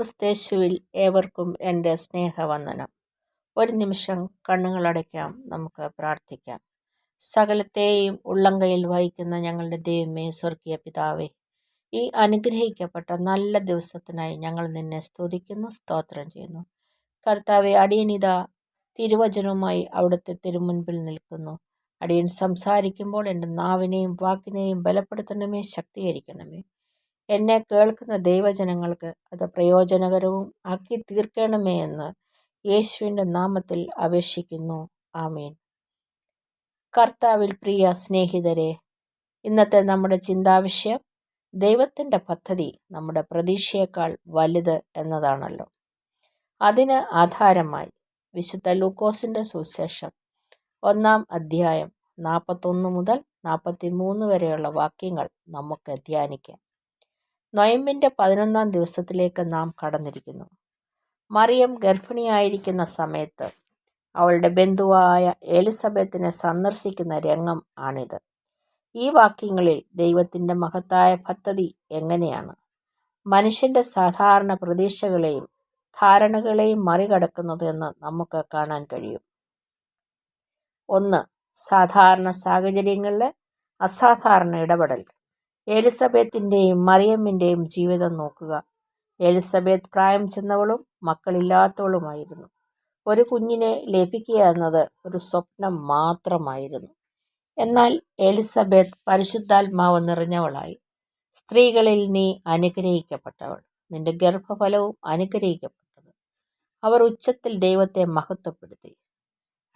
ക്രിസ്തേശുവിൽ ഏവർക്കും എന്റെ സ്നേഹവന്ദനം. ഒരു നിമിഷം കണ്ണുകളടയ്ക്കാം നമുക്ക് പ്രാർത്ഥിക്കാം. സകലത്തെയും ഉള്ളംകൈയിൽ വഹിക്കുന്ന ഞങ്ങളുടെ ദൈവമേ സ്വർഗീയ പിതാവേ ഈ അനുഗ്രഹിക്കപ്പെട്ട നല്ല ദിവസത്തിനായി ഞങ്ങൾ നിന്നെ സ്തുതിക്കുന്നു സ്തോത്രം ചെയ്യുന്നു. കർത്താവെ അടിയനിത തിരുവചനവുമായി അവിടുത്തെ തിരുമുൻപിൽ നിൽക്കുന്നു. അടിയൻ സംസാരിക്കുമ്പോൾ എന്റെ നാവിനെയും വാക്കിനെയും ബലപ്പെടുത്തണമേ ശക്തീകരിക്കണമേ. എന്നെ കേൾക്കുന്ന ദൈവജനങ്ങൾക്ക് അത് പ്രയോജനകരവും ആക്കി തീർക്കണമേ എന്ന് യേശുവിന്റെ നാമത്തിൽ അപേക്ഷിക്കുന്നു. ആമേൻ. കർത്താവിൽ പ്രിയ സ്നേഹിതരെ ഇന്നത്തെ നമ്മുടെ ചിന്താവിഷയം ദൈവത്തിന്റെ പദ്ധതി നമ്മുടെ പ്രതീക്ഷയേക്കാൾ വലുത് എന്നതാണല്ലോ. അതിന് ആധാരമായി വിശുദ്ധ ലൂക്കോസിന്റെ സുവിശേഷം ഒന്നാം അധ്യായം നാൽപ്പത്തൊന്ന് മുതൽ നാൽപ്പത്തി മൂന്ന് വരെയുള്ള വാക്യങ്ങൾ നമുക്ക് ധ്യാനിക്കാം. നൊയമ്പിന്റെ പതിനൊന്നാം ദിവസത്തിലേക്ക് നാം കടന്നിരിക്കുന്നു. മറിയം ഗർഭിണിയായിരിക്കുന്ന സമയത്ത് അവളുടെ ബന്ധുവായ എലിസബത്തിനെ സന്ദർശിക്കുന്ന രംഗം ആണിത്. ഈ വാക്യങ്ങളിൽ ദൈവത്തിന്റെ മഹത്തായ പദ്ധതി എങ്ങനെയാണ്? മനുഷ്യന്റെ സാധാരണ പ്രതീക്ഷകളെയും ധാരണകളെയും മറികടക്കുന്നതെന്ന് നമുക്ക് കാണാൻ കഴിയും. ഒന്ന് സാധാരണ സാഹചര്യങ്ങളിലെ അസാധാരണ ഇടപെടൽ. എലിസബത്തിന്റെയും മറിയമ്മിന്റെയും ജീവിതം നോക്കുക. എലിസബത്ത് പ്രായം ചെന്നവളും മക്കളില്ലാത്തവളുമായിരുന്നു. ഒരു കുഞ്ഞിനെ ലഭിക്കുക എന്നത് ഒരു സ്വപ്നം മാത്രമായിരുന്നു. എന്നാൽ എലിസബത്ത് പരിശുദ്ധാത്മാവ് നിറഞ്ഞവളായി. സ്ത്രീകളിൽ നീ അനുഗ്രഹിക്കപ്പെട്ടവൾ. നിന്റെ ഗർഭഫലവും അനുഗ്രഹിക്കപ്പെട്ടത്. അവർ ഉച്ചത്തിൽ ദൈവത്തെ മഹത്വപ്പെടുത്തി.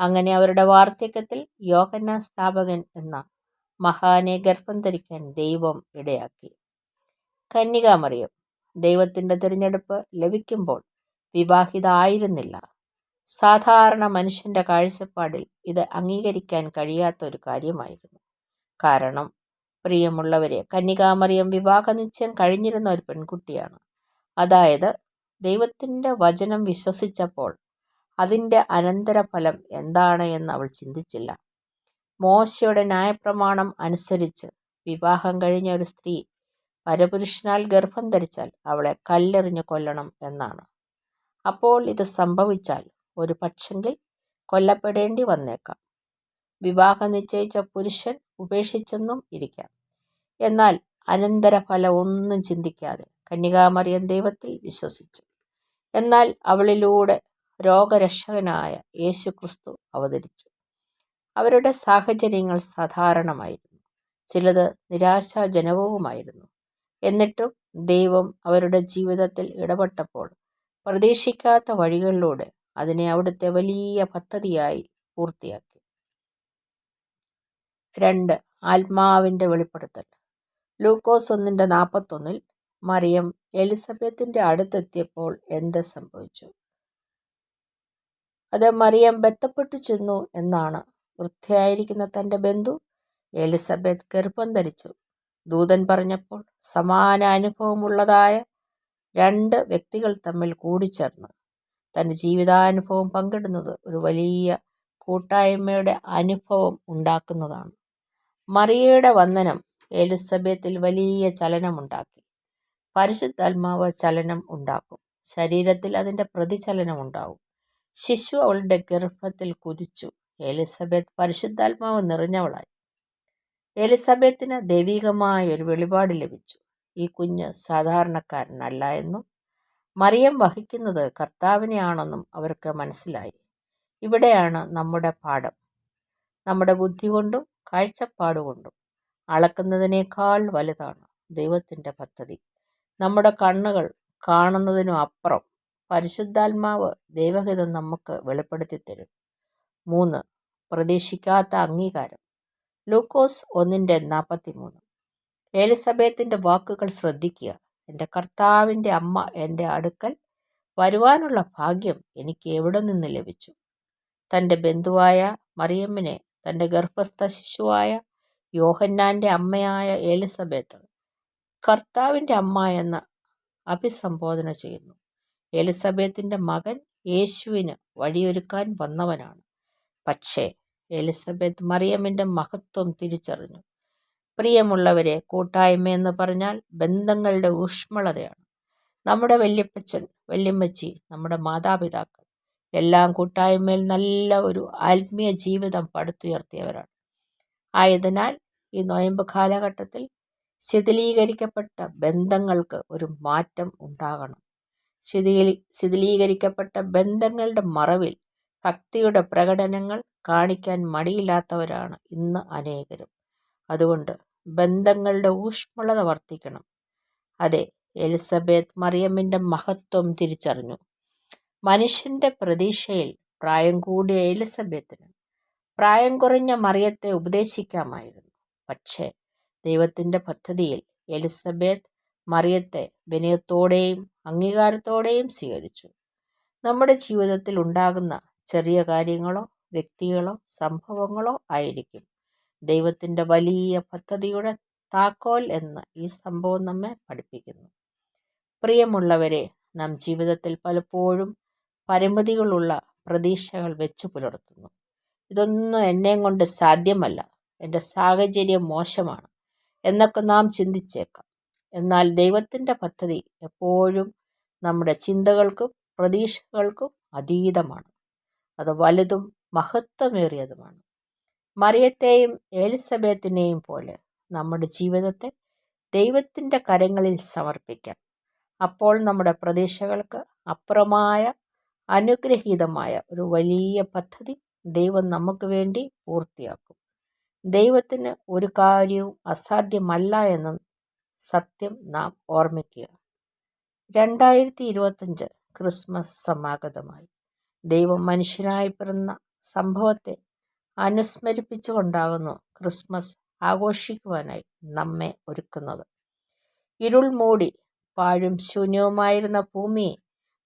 അങ്ങനെ അവരുടെ വാർദ്ധക്യത്തിൽ യോഹന്ന സ്ഥാപകൻ എന്ന മഹാനെ ഗർഭം ധരിക്കാൻ ദൈവം ഇടയാക്കി. കന്യകാമറിയം. ദൈവത്തിന്റെ തിരഞ്ഞെടുപ്പ് ലഭിക്കുമ്പോൾ വിവാഹിത ആയിരുന്നില്ല സാധാരണ മനുഷ്യന്റെ കാഴ്ചപ്പാടിൽ ഇത് അംഗീകരിക്കാൻ കഴിയാത്ത ഒരു കാര്യമായിരുന്നു. കാരണം പ്രിയമുള്ളവരെ കന്യകാമറിയം വിവാഹ നിശ്ചയം കഴിഞ്ഞിരുന്ന ഒരു പെൺകുട്ടിയാണ്. അതായത് ദൈവത്തിന്റെ വചനം വിശ്വസിച്ചപ്പോൾ അതിന്റെ അനന്തരഫലം എന്താണ് എന്ന് അവൾ ചിന്തിച്ചില്ല. മോശയുടെ ന്യായപ്രമാണം അനുസരിച്ച് വിവാഹം കഴിഞ്ഞ ഒരു സ്ത്രീ പരപുരുഷനാൽ ഗർഭം ധരിച്ചാൽ അവളെ കല്ലെറിഞ്ഞു കൊല്ലണം എന്നാണ്. അപ്പോൾ ഇത് സംഭവിച്ചാൽ ഒരു പക്ഷെങ്കിൽ കൊല്ലപ്പെടേണ്ടി വന്നേക്കാം. വിവാഹം നിശ്ചയിച്ച പുരുഷൻ ഉപേക്ഷിച്ചെന്നും ഇരിക്കാം. എന്നാൽ അനന്തരഫലം ഒന്നും ചിന്തിക്കാതെ കന്യകാമറിയൻ ദൈവത്തിൽ വിശ്വസിച്ചു. എന്നാൽ അവളിലൂടെ രോഗരക്ഷകനായ യേശു ക്രിസ്തു അവതരിച്ചു. അവരുടെ സാഹചര്യങ്ങൾ സാധാരണമായിരുന്നു. ചിലത് നിരാശാജനകവുമായിരുന്നു. എന്നിട്ടും ദൈവം അവരുടെ ജീവിതത്തിൽ ഇടപെട്ടപ്പോൾ പ്രതീക്ഷിക്കാത്ത വഴികളിലൂടെ അതിനെ അവിടുത്തെ വലിയ പദ്ധതിയായി പൂർത്തിയാക്കി. രണ്ട് ആത്മാവിന്റെ വെളിപ്പെടുത്തൽ. ലൂക്കോസ് ഒന്നിന്റെ നാൽപ്പത്തൊന്നിൽ മറിയം എലിസബത്തിന്റെ അടുത്തെത്തിയപ്പോൾ എന്ത് സംഭവിച്ചു? അത് മറിയം ബന്ധപ്പെട്ടു ചെന്നു എന്നാണ് വൃദ്ധയായിരിക്കുന്ന തന്റെ ബന്ധു എലിസബത്ത് ഗർഭം ധരിച്ചു. ദൂതൻ പറഞ്ഞപ്പോൾ സമാന അനുഭവമുള്ളതായ രണ്ട് വ്യക്തികൾ തമ്മിൽ കൂടിച്ചേർന്ന്. തന്റെ ജീവിതാനുഭവം പങ്കിടുന്നത് ഒരു വലിയ കൂട്ടായ്മയുടെ അനുഭവം ഉണ്ടാക്കുന്നതാണ്. മറിയയുടെ വന്ദനം എലിസബത്തിൽ വലിയ ചലനമുണ്ടാക്കി. പരിശുദ്ധാത്മാവ് ചലനം ഉണ്ടാക്കും. ശരീരത്തിൽ അതിന്റെ പ്രതിചലനം ഉണ്ടാവും ശിശു അവളുടെ ഗർഭത്തിൽ കുതിച്ചു. എലിസബത്ത് പരിശുദ്ധാത്മാവ് നിറഞ്ഞവളായി. എലിസബത്തിന് ദൈവികമായ ഒരു വെളിപാട് ലഭിച്ചു. ഈ കുഞ്ഞ് സാധാരണക്കാരനല്ല എന്നും മറിയം വഹിക്കുന്നത് കർത്താവിനെയാണെന്നും അവർക്ക് മനസ്സിലായി. ഇവിടെയാണ് നമ്മുടെ പാഠം. നമ്മുടെ ബുദ്ധി കൊണ്ടും കാഴ്ചപ്പാടുകൊണ്ടും അളക്കുന്നതിനേക്കാൾ വലുതാണ് ദൈവത്തിന്റെ പദ്ധതി. നമ്മുടെ കണ്ണുകൾ കാണുന്നതിനും അപ്പുറം പരിശുദ്ധാത്മാവ് ദൈവഹിതം നമുക്ക് വെളിപ്പെടുത്തി തരും മൂന്ന്. പ്രതീക്ഷിക്കാത്ത അംഗീകാരം. ലൂക്കോസ് ഒന്നിന്റെ നാൽപ്പത്തി മൂന്ന് എലിസബത്തിന്റെ വാക്കുകൾ ശ്രദ്ധിക്കുക. എന്റെ കർത്താവിന്റെ അമ്മ എന്റെ അടുക്കൽ വരുവാനുള്ള ഭാഗ്യം എനിക്ക് എവിടെ നിന്ന് ലഭിച്ചു? തന്റെ ബന്ധുവായ മറിയമ്മിനെ തന്റെ ഗർഭസ്ഥ ശിശുവായ യോഹന്നാന്റെ അമ്മയായ എലിസബത്ത് കർത്താവിന്റെ അമ്മ എന്ന് അഭിസംബോധന ചെയ്യുന്നു. എലിസബത്തിന്റെ മകൻ യേശുവിന് വഴിയൊരുക്കാൻ വന്നവനാണ്. പക്ഷേ എലിസബത്ത് മറിയമ്മിന്റെ മഹത്വം തിരിച്ചറിഞ്ഞു. പ്രിയമുള്ളവരെ കൂട്ടായ്മ എന്ന് പറഞ്ഞാൽ ബന്ധങ്ങളുടെ ഊഷ്മളതയാണ്. നമ്മുടെ വല്യപ്പച്ചൻ വല്യമ്മച്ചി നമ്മുടെ മാതാപിതാക്കൾ എല്ലാം കൂട്ടായ്മയിൽ നല്ല ഒരു ആത്മീയ ജീവിതം പടുത്തുയർത്തിയവരാണ്. ആയതിനാൽ ഈ നോയമ്പ് കാലഘട്ടത്തിൽ ശിഥിലീകരിക്കപ്പെട്ട ബന്ധങ്ങൾക്ക് ഒരു മാറ്റം ഉണ്ടാകണം. ശിഥിലീ ശിഥിലീകരിക്കപ്പെട്ട ബന്ധങ്ങളുടെ മറവിൽ ഭക്തിയുടെ പ്രകടനങ്ങൾ കാണിക്കാൻ മടിയില്ലാത്തവരാണ് ഇന്ന് അനേകരും. അതുകൊണ്ട് ബന്ധങ്ങളുടെ ഊഷ്മളത വർദ്ധിക്കണം. അതെ എലിസബത്ത് മറിയമ്മിന്റെ മഹത്വം തിരിച്ചറിഞ്ഞു. മനുഷ്യന്റെ പ്രതീക്ഷയിൽ പ്രായം കൂടിയ എലിസബത്തിന് പ്രായം കുറഞ്ഞ മറിയത്തെ ഉപദേശിക്കാമായിരുന്നു. പക്ഷേ ദൈവത്തിന്റെ പദ്ധതിയിൽ എലിസബത്ത് മറിയത്തെ വിനയത്തോടെയും അംഗീകാരത്തോടെയും സ്വീകരിച്ചു. നമ്മുടെ ജീവിതത്തിൽ ഉണ്ടാകുന്ന ചെറിയ കാര്യങ്ങളോ വ്യക്തികളോ സംഭവങ്ങളോ ആയിരിക്കും. ദൈവത്തിന്റെ വലിയ പദ്ധതിയുടെ താക്കോൽ എന്ന് ഈ സംഭവം നമ്മെ പഠിപ്പിക്കുന്നു. പ്രിയമുള്ളവരെ നാം ജീവിതത്തിൽ പലപ്പോഴും പരിമിതികളുള്ള പ്രതീക്ഷകൾ വെച്ചു പുലർത്തുന്നു. ഇതൊന്നും എന്നെ കൊണ്ട് സാധ്യമല്ല. എന്റെ സാഹചര്യം മോശമാണ് എന്നൊക്കെ നാം ചിന്തിച്ചേക്കാം. എന്നാൽ ദൈവത്തിന്റെ പദ്ധതി എപ്പോഴും നമ്മുടെ ചിന്തകൾക്കും പ്രതീക്ഷകൾക്കും അതീതമാണ്. അത് വലുതും മഹത്വമേറിയതുമാണ്. മറിയത്തെയും എലിസബത്തിനെയും പോലെ നമ്മുടെ ജീവിതത്തെ ദൈവത്തിന്റെ കരങ്ങളിൽ സമർപ്പിക്കാം. അപ്പോൾ നമ്മുടെ പ്രതീക്ഷകൾക്ക് അപ്പുറമായ അനുഗ്രഹീതമായ ഒരു വലിയ പദ്ധതി ദൈവം നമുക്ക് വേണ്ടി പൂർത്തിയാക്കും. ദൈവത്തിന് ഒരു കാര്യവും അസാധ്യമല്ല എന്ന് സത്യം നാം ഓർമ്മിക്കുക. രണ്ടായിരത്തി ഇരുപത്തഞ്ച് ക്രിസ്മസ് സമാഗതമായി. ദൈവം മനുഷ്യനായി പിറന്ന സംഭവത്തെ അനുസ്മരിപ്പിച്ചുകൊണ്ടാകുന്നു ക്രിസ്മസ് ആഘോഷിക്കുവാനായി നമ്മെ ഒരുക്കുന്നത്. ഇരുൾ മൂടി പാഴും ശൂന്യവുമായിരുന്ന ഭൂമിയെ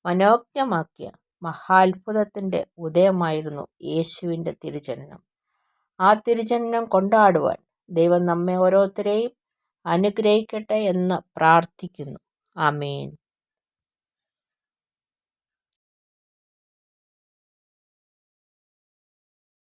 മനോജ്ഞമാക്കിയ മഹാത്ഭുതത്തിന്റെ ഉദയമായിരുന്നു യേശുവിന്റെ തിരുജനനം. ആ തിരുജനനം കൊണ്ടാടുവാൻ ദൈവം നമ്മെ ഓരോരുത്തരെയും അനുഗ്രഹിക്കട്ടെ എന്ന് പ്രാർത്ഥിക്കുന്നു. ആമേൻ.